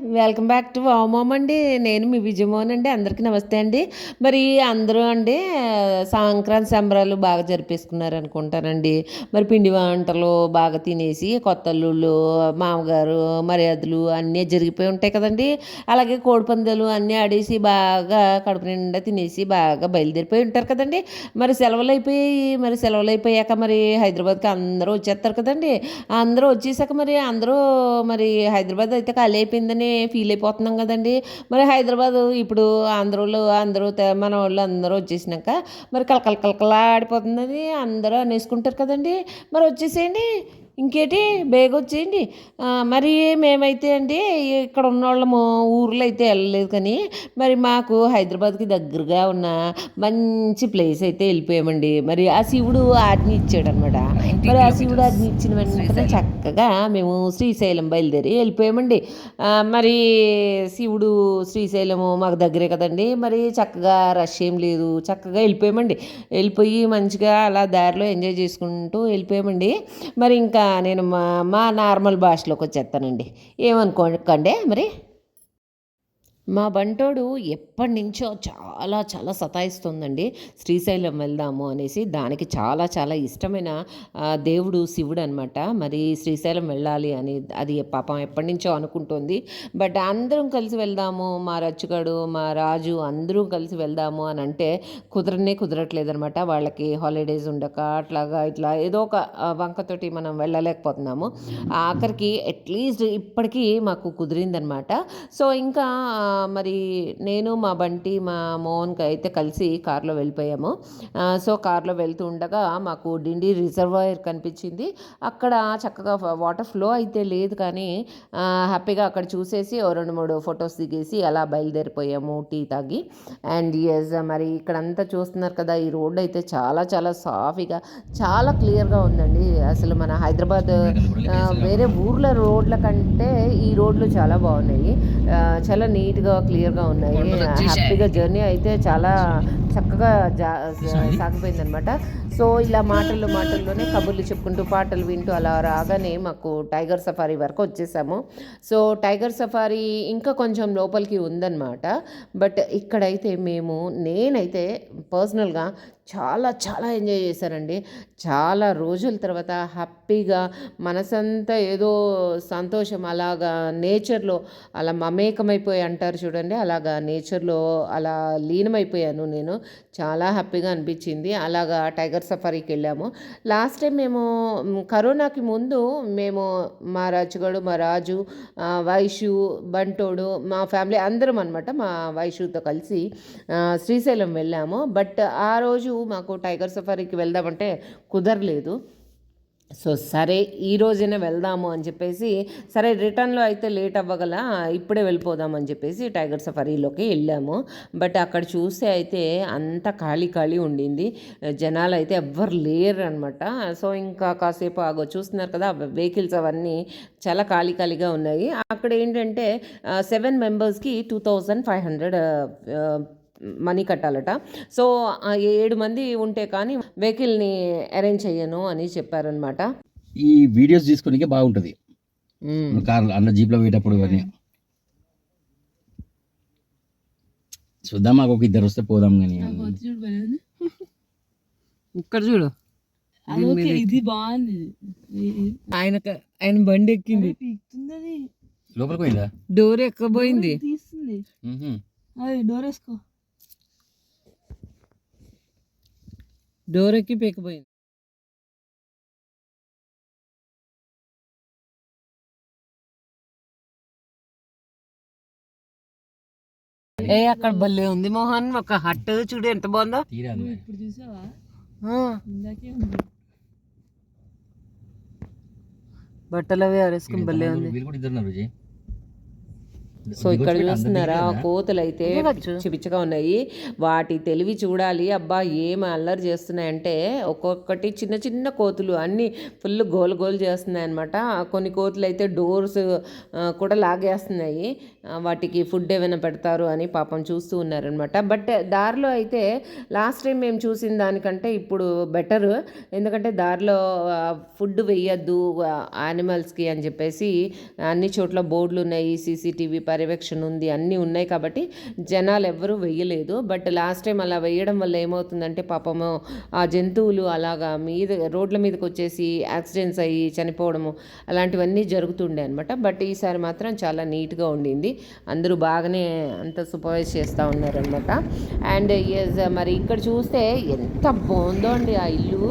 Welcome back to వామోమ్ అండి. నేను మీ విజయమోహన్ అండి. అందరికీ నమస్తే అండి. మరి అందరూ అండి సంక్రాంతి సంబరాలు బాగా జరిపేసుకున్నారు అనుకుంటానండి. మరి పిండి వంటలు బాగా తినేసి కొత్త అల్లుళ్ళు మామగారు మర్యాదలు అన్నీ జరిగిపోయి ఉంటాయి కదండి. అలాగే కోడిపందాలు అన్నీ ఆడేసి బాగా కడుపు నిండా తినేసి బాగా బయలుదేరిపోయి ఉంటారు కదండి. మరి సెలవులు అయిపోయి మరి సెలవులు అయిపోయాక మరి హైదరాబాద్కి అందరూ వచ్చేస్తారు కదండి. అందరూ వచ్చేసాక మరి అందరూ మరి హైదరాబాద్ అయితే ఖాళీ అయిపోయిందని ఫీల్ అయిపోతున్నాం కదండి. మరి హైదరాబాద్ ఇప్పుడు ఆంధ్రోళ్ళు అందరూ మన వాళ్ళు అందరూ వచ్చేసినాక మరి కలకల కలకల ఆడిపోతుందని అందరూ అనేసుకుంటారు కదండి. మరి వచ్చేసేయండి. ఇంకేటి బేగ వచ్చేయండి ఆ, మరి మేమైతే అండి ఇక్కడ ఉన్న వాళ్ళము ఊర్లో అయితే వెళ్ళలేదు కానీ మరి మాకు హైదరాబాద్కి దగ్గరగా ఉన్న మంచి ప్లేస్ అయితే వెళ్ళిపోయామండి. మరి ఆ శివుడు ఆజ్ఞ ఇచ్చాడు అనమాట మరి ఆ శివుడు ఆజ్ఞ ఇచ్చిన వెంటనే చక్కగా మేము శ్రీశైలం బయలుదేరి వెళ్ళిపోయామండి. మరి శివుడు శ్రీశైలము మాకు దగ్గరే కదండి. మరి చక్కగా రష్ ఏం లేదు. చక్కగా వెళ్ళిపోయామండి. వెళ్ళిపోయి మంచిగా అలా దారిలో ఎంజాయ్ చేసుకుంటూ వెళ్ళిపోయామండి. మరి ఇంకా నేను మా మా నార్మల్ భాషలోకి వచ్చేస్తానండి. ఏమనుకోకండి మరి? మా బంటోడు ఎప్పటి నుంచో చాలా చాలా సతాయిస్తుందండి. శ్రీశైలం వెళ్దాము అనేసి దానికి చాలా చాలా ఇష్టమైన దేవుడు శివుడు అనమాట మరి శ్రీశైలం వెళ్ళాలి అని అది పాపం ఎప్పటి నుంచో అనుకుంటుంది. బట్ అందరం కలిసి వెళ్దాము మా రచ్చుగాడు మా రాజు అందరూ కలిసి వెళ్దాము అని అంటే కుదరనే కుదరట్లేదు అనమాట వాళ్ళకి హాలిడేస్ ఉండక అట్లాగా ఇట్లా ఏదో ఒక వంకతోటి మనం వెళ్ళలేకపోతున్నాము. ఆఖరికి అట్లీస్ట్ ఇప్పటికీ మాకు కుదిరిందనమాట సో ఇంకా మరి నేను మా బంటి మా మోహన్కి అయితే కలిసి కార్లో వెళ్ళిపోయాము. సో కార్లో వెళ్తూ ఉండగా మాకు డిండి రిజర్వాయర్ కనిపించింది. అక్కడ చక్కగా వాటర్ ఫ్లో అయితే లేదు కానీ హ్యాపీగా అక్కడ చూసేసి ఓ రెండు మూడు ఫొటోస్ దిగేసి అలా బయలుదేరిపోయాము టీ తాగి. అండ్ ఎస్ మరి ఇక్కడంతా చూస్తున్నారు కదా ఈ రోడ్ అయితే చాలా చాలా సాఫీగా చాలా క్లియర్గా ఉందండి. అసలు మన హైదరాబాద్ వేరే ఊర్ల రోడ్ల కంటే ఈ రోడ్లు చాలా బాగున్నాయి. చాలా నీట్గా క్లియర్గా ఉన్నాయి. హ్యాపీగా జర్నీ అయితే చాలా చక్కగా జా సాగిపోయింది అనమాట సో ఇలా మాటల్లో మాటల్లోనే కబుర్లు చెప్పుకుంటూ పాటలు వింటూ అలా రాగానే మాకు టైగర్ సఫారీ వరకు వచ్చేసాము. సో టైగర్ సఫారీ ఇంకా కొంచెం లోపలికి ఉందన్నమాట. బట్ ఇక్కడైతే మేము నేనైతే పర్సనల్గా చాలా చాలా ఎంజాయ్ చేశానండి. చాలా రోజుల తర్వాత హ్యాపీగా మనసంతా ఏదో సంతోషం అలాగా నేచర్లో అలా మమేకమైపోయి అంటారు చూడండి అలాగా నేచర్లో అలా లీనమైపోయాను నేను. చాలా హ్యాపీగా అనిపించింది. అలాగా టైగర్ సఫారీకి వెళ్ళాము. లాస్ట్ టైం మేము కరోనాకి ముందు మేము మా రాజుగాడు మా రాజు వైషు బంటోడు మా ఫ్యామిలీ అందరం అనమాట మా వైషుతో కలిసి శ్రీశైలం వెళ్ళాము. బట్ ఆ రోజు మాకు టైగర్ సఫారీకి వెళ్దామంటే కుదరలేదు. సో సరే ఈ రోజైనా వెళ్దాము అని చెప్పేసి సరే రిటర్న్లో అయితే లేట్ అవ్వగల ఇప్పుడే వెళ్ళిపోదాం అని చెప్పేసి టైగర్ సఫారీలోకి వెళ్ళాము. బట్ అక్కడ చూస్తే అయితే అంత ఖాళీ ఖాళీ ఉండింది. జనాలు అయితే ఎవ్వరు లేరు అనమాట సో ఇంకా కాసేపు ఆగో చూస్తున్నారు కదా వెహికల్స్ అవన్నీ చాలా ఖాళీ ఖాళీగా ఉన్నాయి. అక్కడ ఏంటంటే సెవెన్ మెంబర్స్కి two thousand five hundred money కట్టాలట. సో ఏడు మంది ఉంటే కానీ వెహికల్ని అరేంజ్ చెయ్యను అని చెప్పారనమాట ఈ వీడియోస్ తీసుకోనికే బాగుంటది. కార్ అన్న జీప్లో పోయేటప్పుడు కానీ. చూద్దాం మాకు ఒక ఇద్దరు వస్తే పోదాం కానీ. ఇక్కడ చూడు. ఇది బాగుంది. ఆయన ఆయన బండి ఎక్కింది. లోపలికి పోయిందా? డోర్ ఎక్కబోయింది? డోర్ వేసుకో. డోర్ ఎక్కి పెక్కిపోయింది ఏ అక్కడ భలే ఉంది మోహన్. ఒక హట్ చూడు ఎంత బాగుందో. ఇప్పుడు చూసావా? ఆ, ఇందాకే ఉంది. బట్టలు అవి ఆరేసుకుని భలే ఉంది వీళ్ళు కూడా ఇద్దరు ఉన్నారు విజయ్ సో ఇక్కడ చూస్తున్నారా? కోతులు అయితే పిచ్చి పిచ్చిగా ఉన్నాయి. వాటి తెలివి చూడాలి. అబ్బా ఏం అల్లరి చేస్తున్నాయంటే ఒక్కొక్కటి చిన్న చిన్న కోతులు అన్నీ ఫుల్ గోల్ గోల్ చేస్తున్నాయి అనమాట కొన్ని కోతులు అయితే డోర్స్ కూడా లాగేస్తున్నాయి. వాటికి ఫుడ్ ఏమైనా పెడతారు అని పాపం చూస్తూ ఉన్నారనమాట బట్ దారిలో అయితే లాస్ట్ టైం మేము చూసిన దానికంటే ఇప్పుడు బెటర్. ఎందుకంటే దారిలో ఫుడ్ వేయద్దు యానిమల్స్కి అని చెప్పేసి అన్ని చోట్ల బోర్డులు ఉన్నాయి సీసీటీవీ పర్యవేక్షణ ఉంది అన్నీ ఉన్నాయి కాబట్టి జనాలు ఎవ్వరూ వెయ్యలేదు. బట్ లాస్ట్ టైం అలా వేయడం వల్ల ఏమవుతుందంటే పాపము ఆ జంతువులు అలాగా మీద రోడ్ల మీదకి వచ్చేసి యాక్సిడెంట్స్ అయ్యి చనిపోవడము అలాంటివన్నీ జరుగుతుండే అనమాట బట్ ఈసారి మాత్రం చాలా నీట్గా ఉండింది. అందరూ బాగానే అంత సూపర్వైజ్ చేస్తూ ఉన్నారనమాట అండ్ మరి ఇక్కడ చూస్తే ఎంత బాగుందో అండి ఆ ఇల్లు.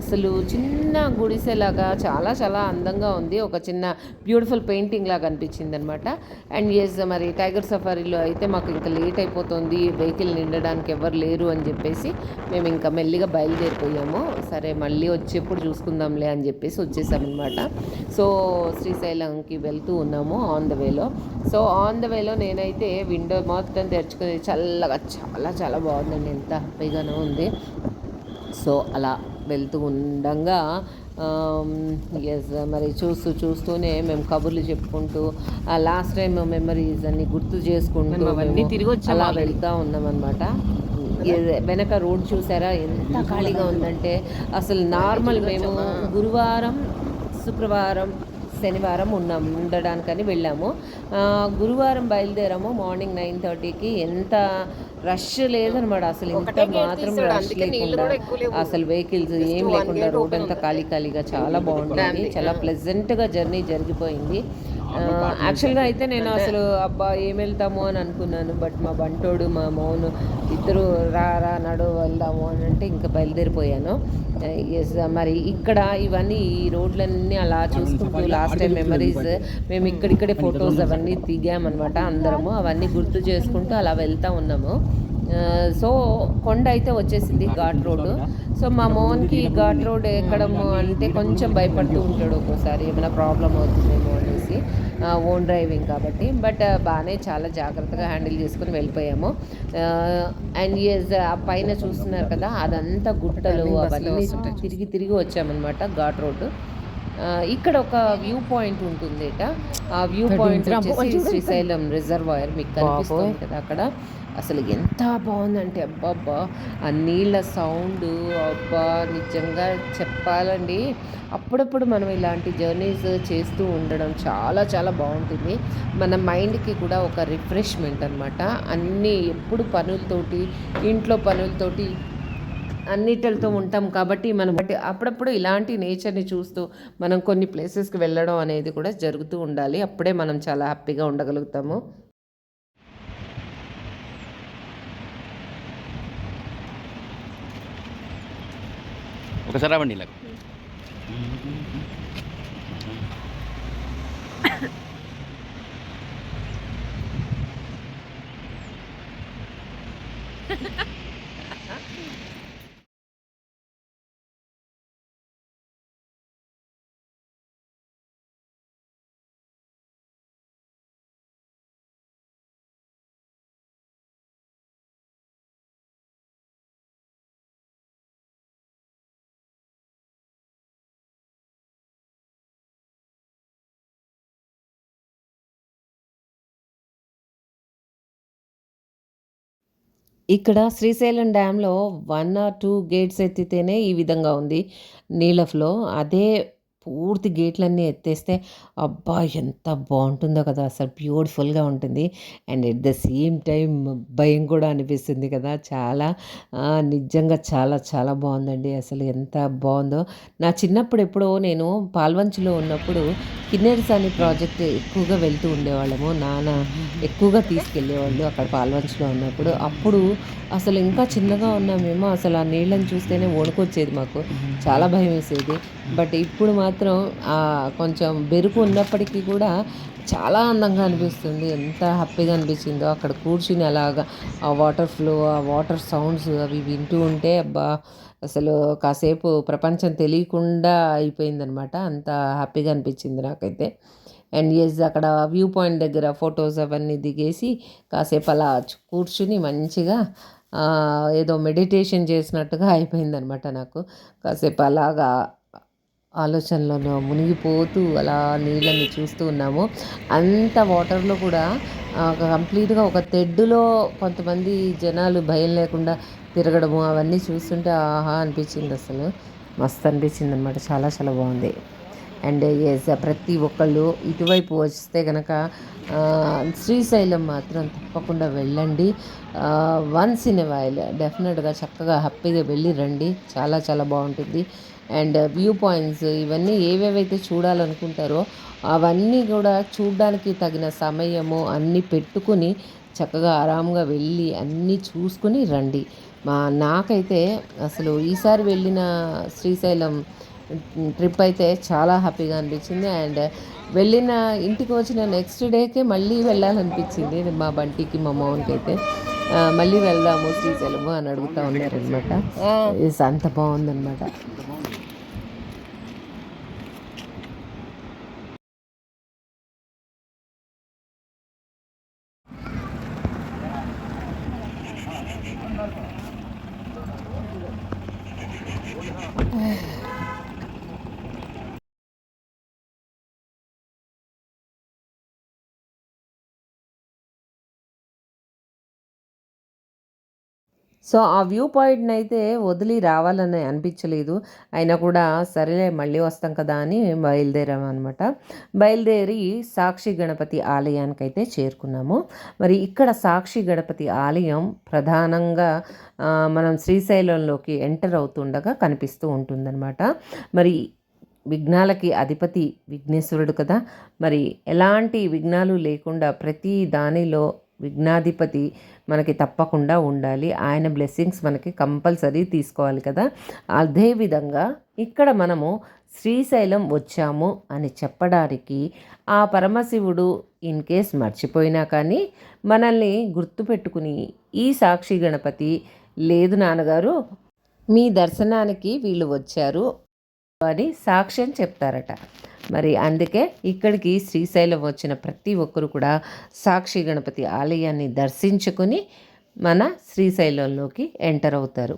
అసలు చిన్న గుడిసెలాగా చాలా చాలా అందంగా ఉంది. ఒక చిన్న బ్యూటిఫుల్ పెయింటింగ్ లాగా అనిపించింది అనమాట అండ్ ఎస్ మరి టైగర్ సఫారీలో అయితే మాకు ఇంకా లేట్ అయిపోతుంది. వెహికల్ నిండడానికి ఎవరు లేరు అని చెప్పేసి మేము ఇంకా మెల్లిగా బయలుదేరిపోయాము. సరే మళ్ళీ వచ్చేప్పుడు చూసుకుందాంలే అని చెప్పేసి వచ్చేసామన్నమాట సో శ్రీశైలంకి వెళ్తూ ఉన్నాము ఆన్ ద వేలో సో ఆన్ ద వేలో నేనైతే విండో మొత్తం తెరుచుకుని చల్లగా చాలా చాలా బాగుందండి. ఎంత హ్యాపీగానే ఉంది. సో అలా వెళ్తూ ఉండంగా ఎస్ మరి చూస్తూ చూస్తూనే మేము కబుర్లు చెప్పుకుంటూ ఆ లాస్ట్ టైం మెమరీస్ అన్ని గుర్తు చేసుకుంటూ అలా. వెళ్తూ ఉన్నామన్నమాట. ఏ- వెనక రోడ్ చూసారా? ఎంత ఖాళీగా ఉందంటే అసలు నార్మల్ మేము గురువారం శుక్రవారం శనివారం ఉన్నాం ఉండడానికని వెళ్ళాము. గురువారం బయలుదేరాము. మార్నింగ్ నైన్ థర్టీకి ఎంత రష్ లేదనమాట. అసలు ఇంత మాత్రం రష్ లేకుండా అసలు వెహికల్స్ ఏం లేకుండా రోడ్ అంతా ఖాళీ ఖాళీగా చాలా బాగుంటుంది. చాలా ప్లెజెంట్గా జర్నీ జరిగిపోయింది. యాక్చువల్గా అయితే నేను అసలు అబ్బా ఏం వెళ్తాము? అని అనుకున్నాను బట్ మా బంటోడు మా మౌను ఇద్దరు రా రా నడు వెళ్దాము అని అంటే ఇంకా బయలుదేరిపోయాను. మరి ఇక్కడ ఇవన్నీ ఈ రోడ్లన్నీ అలా చూసుకుంటూ లాస్ట్ టైం మెమరీస్ మేము ఇక్కడిక్కడే ఫొటోస్ అవన్నీ దిగామన్నమాట అందరము. అవన్నీ గుర్తు చేసుకుంటూ అలా వెళ్తా ఉన్నాము. సో కొండ అయితే వచ్చేసింది ఘాట్ రోడ్డు. సో మా మోహన్కి ఘాట్ రోడ్ ఎక్కడము అంటే కొంచెం భయపడుతూ ఉంటాడు ఒక్కోసారి. ఏమైనా ప్రాబ్లం అవుతుందేమో అనేసి ఓన్ డ్రైవింగ్ కాబట్టి. బట్ బాగానే చాలా జాగ్రత్తగా హ్యాండిల్ చేసుకుని వెళ్ళిపోయాము. అండ్ ఎస్ ఆ పైన చూస్తున్నారు కదా అదంతా గుట్టలు అవన్నీ తిరిగి తిరిగి వచ్చామన్నమాట ఘాట్ రోడ్డు. ఇక్కడ ఒక వ్యూ పాయింట్ ఉంటుంది ఆ వ్యూ పాయింట్ వచ్చేసి శ్రీశైలం రిజర్వాయర్ మీకు కనిపిస్తుంది కదా అక్కడ. అసలు ఎంత బాగుందంటే అబ్బబ్బా! ఆ నీళ్ళ సౌండ్ అబ్బా! నిజంగా చెప్పాలండి అప్పుడప్పుడు మనం ఇలాంటి జర్నీస్ చేస్తూ ఉండడం చాలా చాలా బాగుంటుంది. మన మైండ్కి కూడా ఒక రిఫ్రెష్మెంట్ అనమాట అన్నీ ఎప్పుడు పనులతోటి ఇంట్లో పనులతోటి అన్నిటితో ఉంటాం కాబట్టి మనం బట్టి అప్పుడప్పుడు ఇలాంటి నేచర్ని చూస్తూ మనం కొన్ని ప్లేసెస్కి వెళ్ళడం అనేది కూడా జరుగుతూ ఉండాలి. అప్పుడే మనం చాలా హ్యాపీగా ఉండగలుగుతాము. ఒకసారి రావండి ఇలా ఇక్కడ శ్రీశైలం డ్యామ్‌లో వన్ ఆర్ టూ గేట్స్ ఎత్తితేనే ఈ విధంగా ఉంది నీళ్ళ ఫ్లో. అదే పూర్తి గేట్‌లన్నీ ఎత్తేస్తే అబ్బా! ఎంత బాగుంటుందో కదా! అసలు బ్యూటిఫుల్‌గా ఉంటుంది. And at the same time భయం కూడా అనిపిస్తుంది కదా! చాలా నిజంగా చాలా చాలా బాగుందండి అసలు ఎంత బాగుందో నా చిన్నప్పుడు ఎప్పుడో నేను పాల్వంచులో ఉన్నప్పుడు కిన్నెరసాని ప్రాజెక్ట్ ఎక్కువగా వెళ్తూ ఉండేవాళ్ళము. నాన్న ఎక్కువగా తీసుకెళ్ళేవాళ్ళు అక్కడ పాల్వంచులో ఉన్నప్పుడు. అప్పుడు అసలు ఇంకా చిన్నగా ఉన్నామేమో అసలు ఆ నీళ్ళని చూస్తేనే వణుకొచ్చేది మాకు. చాలా భయం వేసేది బట్ ఇప్పుడు మాత్రం మాత్రం కొంచెం బెరుకు ఉన్నప్పటికీ కూడా చాలా అందంగా అనిపిస్తుంది. ఎంత హ్యాపీగా అనిపించిందో అక్కడ కూర్చుని అలాగా ఆ వాటర్ ఫ్లో, ఆ వాటర్ సౌండ్స్ అవి వింటూ ఉంటే అబ్బా! అసలు కాసేపు ప్రపంచం తెలియకుండా అయిపోయిందనమాట. అంత హ్యాపీగా అనిపించింది నాకైతే. అండ్ ఎస్ అక్కడ వ్యూ పాయింట్ దగ్గర ఫొటోస్ అవన్నీ దిగేసి కాసేపు అలా కూర్చుని మంచిగా ఏదో మెడిటేషన్ చేసినట్టుగా అయిపోయిందనమాట నాకు కాసేపు అలాగా ఆలోచనలోనో మునిగిపోతూ అలా నీళ్ళని చూస్తూ ఉన్నాము. అంత వాటర్లో కూడా కంప్లీట్గా ఒక తెడ్డులో కొంతమంది జనాలు భయం లేకుండా తిరగడము అవన్నీ చూస్తుంటే ఆహా అనిపించింది అసలు. మస్తు అనిపించింది అనమాట చాలా చాలా బాగుంది. అండ్ ఎస్ ప్రతి ఒక్కళ్ళు ఇటువైపు వస్తే కనుక శ్రీశైలం మాత్రం తప్పకుండా వెళ్ళండి. వన్స్ ఇన్ ఎ వైల్ డెఫినెట్గా చక్కగా హ్యాపీగా వెళ్ళి రండి. చాలా చాలా బాగుంటుంది. అండ్ వ్యూ పాయింట్స్ ఇవన్నీ ఏవేవైతే చూడాలనుకుంటారో అవన్నీ కూడా చూడడానికి తగిన సమయము అన్నీ పెట్టుకుని చక్కగా ఆరాంగా వెళ్ళి అన్నీ చూసుకుని రండి. మా నాకైతే అసలు ఈసారి వెళ్ళిన శ్రీశైలం ట్రిప్ అయితే చాలా హ్యాపీగా అనిపించింది. అండ్ వెళ్ళిన ఇంటికి వచ్చిన నెక్స్ట్ డేకే మళ్ళీ వెళ్ళాలనిపించింది. మా బంటికి మా మౌన్కి అయితే మళ్ళీ వెళ్దాము శ్రీశైలము అని అడుగుతూ ఉన్నారనమాట అంత బాగుందన్నమాట. సో ఆ వ్యూ పాయింట్ని అయితే వదిలి రావాలని అనిపించలేదు. అయినా కూడా సరేలే మళ్ళీ వస్తాం కదా అని బయలుదేరాము అనమాట బయలుదేరి సాక్షి గణపతి ఆలయానికి అయితే చేరుకున్నాము. మరి ఇక్కడ సాక్షి గణపతి ఆలయం ప్రధానంగా మనం శ్రీశైలంలోకి ఎంటర్ అవుతుండగా కనిపిస్తూ ఉంటుందన్నమాట. మరి విఘ్నాలకి అధిపతి విఘ్నేశ్వరుడు కదా. మరి ఎలాంటి విఘ్నాలు లేకుండా ప్రతి దానిలో విఘ్నాధిపతి మనకి తప్పకుండా ఉండాలి. ఆయన బ్లెస్సింగ్స్ మనకి కంపల్సరీ తీసుకోవాలి కదా. అదేవిధంగా ఇక్కడ మనము శ్రీశైలం వచ్చాము అని చెప్పడానికి ఆ పరమశివుడు ఇన్ కేస్ మర్చిపోయినా కానీ మనల్ని గుర్తుపెట్టుకుని ఈ సాక్షి గణపతి లేదు నాన్నగారు మీ దర్శనానికి వీళ్ళు వచ్చారు. అని సాక్ష్యం చెప్తారట. మరి అందుకే ఇక్కడికి శ్రీశైలం వచ్చిన ప్రతి ఒక్కరు కూడా సాక్షి గణపతి ఆలయాన్ని దర్శించుకుని మన శ్రీశైలంలోకి ఎంటర్ అవుతారు.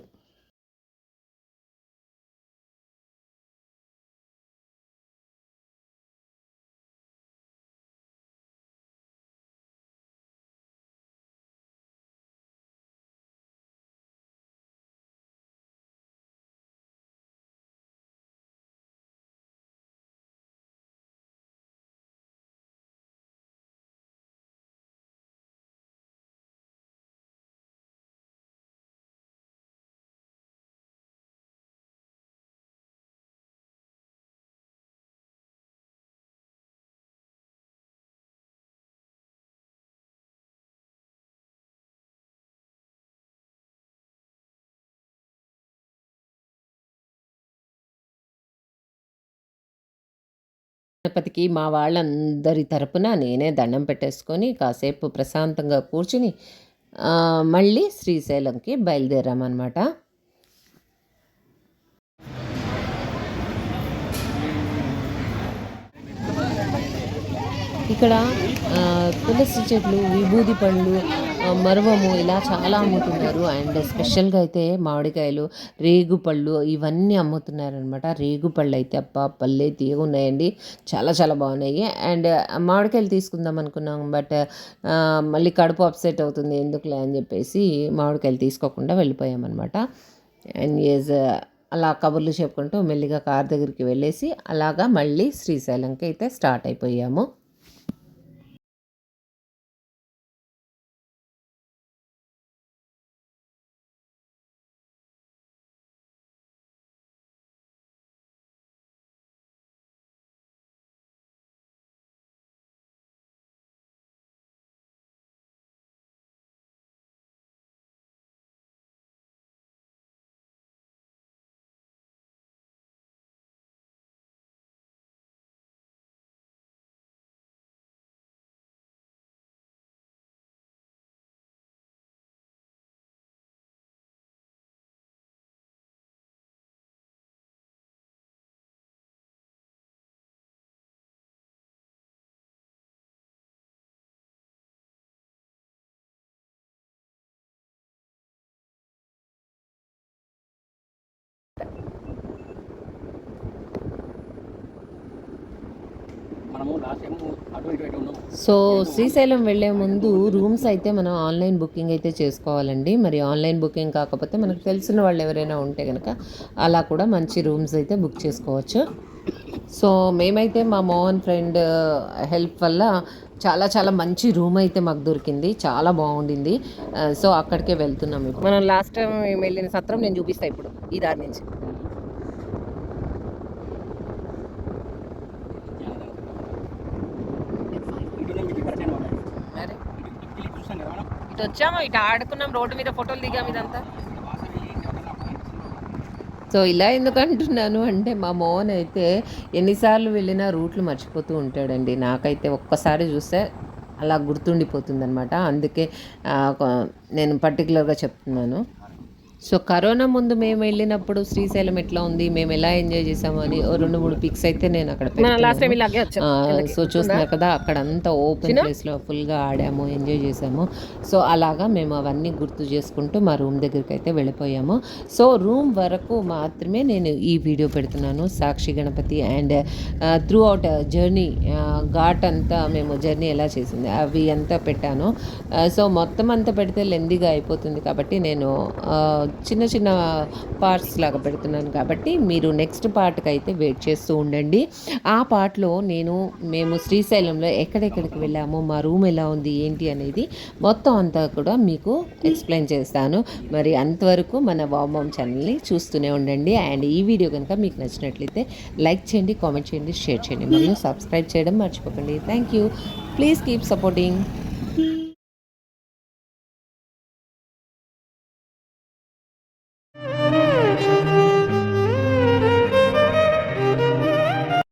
గణపతికి మా వాళ్ళందరి తరపున నేనే దండం పెట్టేసుకొని కాసేపు ప్రశాంతంగా కూర్చుని మళ్ళీ శ్రీశైలంకి బయలుదేరామన్నమాట. ఇక్కడ తులసి చెట్లు విభూది పండ్లు మరువము ఇలా చాలా అమ్ముతున్నారు అండ్ స్పెషల్గా అయితే మామిడికాయలు రేగు పళ్ళు ఇవన్నీ అమ్ముతున్నారనమాట రేగు పళ్ళు అయితే అప్ప పళ్ళే తీగ ఉన్నాయండి. చాలా చాలా బాగున్నాయి. అండ్ మామిడికాయలు తీసుకుందాం అనుకున్నాం బట్ మళ్ళీ కడుపు అప్సెట్ అవుతుంది ఎందుకులే అని చెప్పేసి మామిడికాయలు తీసుకోకుండా వెళ్ళిపోయామన్నమాట. అండ్ ఎస్ అలా కబుర్లు చెప్పుకుంటూ మెల్లిగా కార్ దగ్గరికి వెళ్ళేసి అలాగా మళ్ళీ శ్రీశైలంకి అయితే స్టార్ట్ అయిపోయాము. సో శ్రీశైలం వెళ్ళే ముందు రూమ్స్ అయితే మనం ఆన్లైన్ బుకింగ్ అయితే చేసుకోవాలండి. మరి ఆన్లైన్ బుకింగ్ కాకపోతే మనకు తెలిసిన వాళ్ళు ఎవరైనా ఉంటే కనుక అలా కూడా మంచి రూమ్స్ అయితే బుక్ చేసుకోవచ్చు. సో మేమైతే మా మోహన్ ఫ్రెండ్ హెల్ప్ వల్ల చాలా చాలా మంచి రూమ్ అయితే మాకు దొరికింది. చాలా బాగుండింది. సో అక్కడికే వెళ్తున్నాం ఇప్పుడు. మనం లాస్ట్ టైం వెళ్ళిన సత్రం నేను చూపిస్తాను ఇప్పుడు ఈ దారి నుంచి ఇటు నుంచి కరెక్ట్ అనమాట మరి ఇటు ఇటు చూస్తాం కదా మనం ఇటు వచ్చాము ఇటు ఆడుకున్నాం రోడ్డు మీద ఫోటోలు దిగాం ఇదంతా. సో ఇలా ఎందుకు అంటున్నాను అంటే మా మోహన్ అయితే ఎన్నిసార్లు వెళ్ళినా రూట్లు మర్చిపోతూ ఉంటాడండి. నాకైతే ఒక్కసారి చూస్తే అలా గుర్తుండిపోతుంది అనమాట అందుకే నేను పర్టికులర్గా చెప్తున్నాను. సో కరోనా ముందు మేము వెళ్ళినప్పుడు శ్రీశైలం ఎట్లా ఉంది? మేము ఎలా ఎంజాయ్ చేసాము అని రెండు మూడు పిక్స్ అయితే నేను అక్కడ సో చూస్తున్నారు కదా అక్కడ అంతా ఓపెన్ ప్లేస్లో ఫుల్గా ఆడాము ఎంజాయ్ చేసాము. సో అలాగా మేము అవన్నీ గుర్తు చేసుకుంటూ మా రూమ్ దగ్గరికి అయితే వెళ్ళిపోయాము. సో రూమ్ వరకు మాత్రమే నేను ఈ వీడియో పెడుతున్నాను. Sakshi Ganapathi and throughout journey ghat అంతా మేము జర్నీ ఎలా చేసింది అవి అంతా పెట్టాను. సో మొత్తం అంతా పెడితే లెందీగా అయిపోతుంది కాబట్టి నేను చిన్న చిన్న పార్ట్స్ లాగా పెడుతున్నాను కాబట్టి మీరు నెక్స్ట్ పార్ట్కి అయితే వెయిట్ చేస్తూ ఉండండి. ఆ పార్ట్లో నేను మేము శ్రీశైలంలో ఎక్కడెక్కడికి వెళ్ళామో మా రూమ్ ఎలా ఉంది ఏంటి అనేది మొత్తం అంతా కూడా మీకు ఎక్స్ప్లెయిన్ చేస్తాను. మరి అంతవరకు మన వామం ఛానల్ని చూస్తూనే ఉండండి. అండ్ ఈ వీడియో కనుక మీకు నచ్చినట్లయితే లైక్ చేయండి కామెంట్ చేయండి షేర్ చేయండి. మరియు సబ్స్క్రైబ్ చేయడం మర్చిపోకండి. Thank you please keep supporting